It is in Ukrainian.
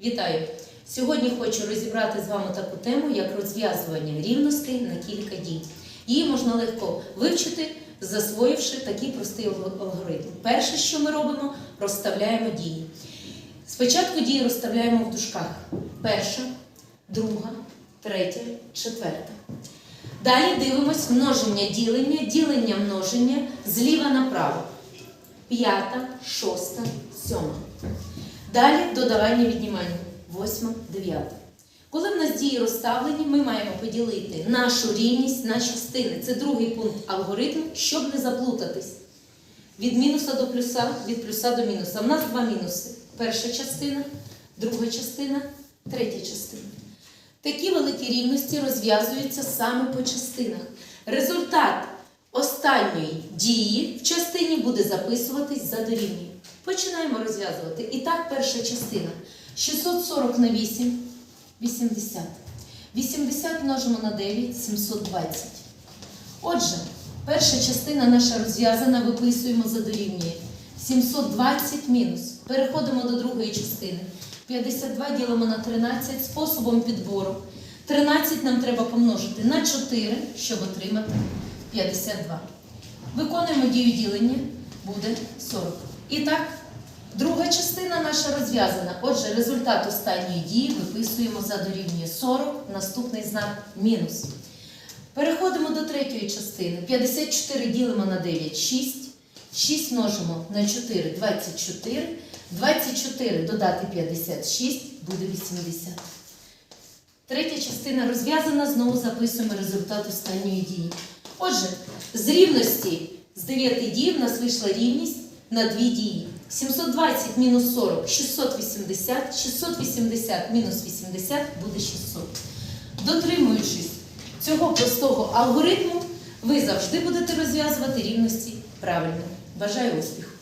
Вітаю! Сьогодні хочу розібрати з вами таку тему, як розв'язування рівностей на кілька дій. Її можна легко вивчити, засвоївши такий простий алгоритм. Перше, що ми робимо, розставляємо дії. Спочатку дії розставляємо в дужках. Перша, друга, третя, четверта. Далі дивимось множення ділення, ділення множення зліва направо. П'ята, шоста, сьома. Далі додавання віднімання. Восьма, дев'ята. Коли в нас дії розставлені, ми маємо поділити нашу рівність на частини. Це другий пункт алгоритму, щоб не заплутатись. Від мінуса до плюса, від плюса до мінуса. У нас два мінуси. Перша частина, друга частина, третя частина. Такі великі рівності розв'язуються саме по частинах. Результат останньої дії в частині буде записуватись за дорівнює. Починаємо розв'язувати. І так, перша частина. 640 на 8 80. 80 множимо на 9 720. Отже, перша частина наша розв'язана, виписуємо за дорівнює. 720 мінус. Переходимо до другої частини. 52 ділимо на 13 способом підбору. 13 нам треба помножити на 4, щоб отримати 52. Виконуємо дію ділення, буде 40. І так, друга частина наша розв'язана. Отже, результат останньої дії виписуємо за дорівнює 40, наступний знак мінус. Переходимо до третьої частини. 54 ділимо на 9 6. 6 множимо на 4 24. 24 додати 56 буде 80. Третя частина розв'язана, знову записуємо результат останньої дії. Отже, з рівності з 9 дій в нас вийшла рівність на дві дії. 720 мінус 40 680, 680 мінус 80 буде 600. Дотримуючись цього простого алгоритму, ви завжди будете розв'язувати рівності правильно. Бажаю успіху!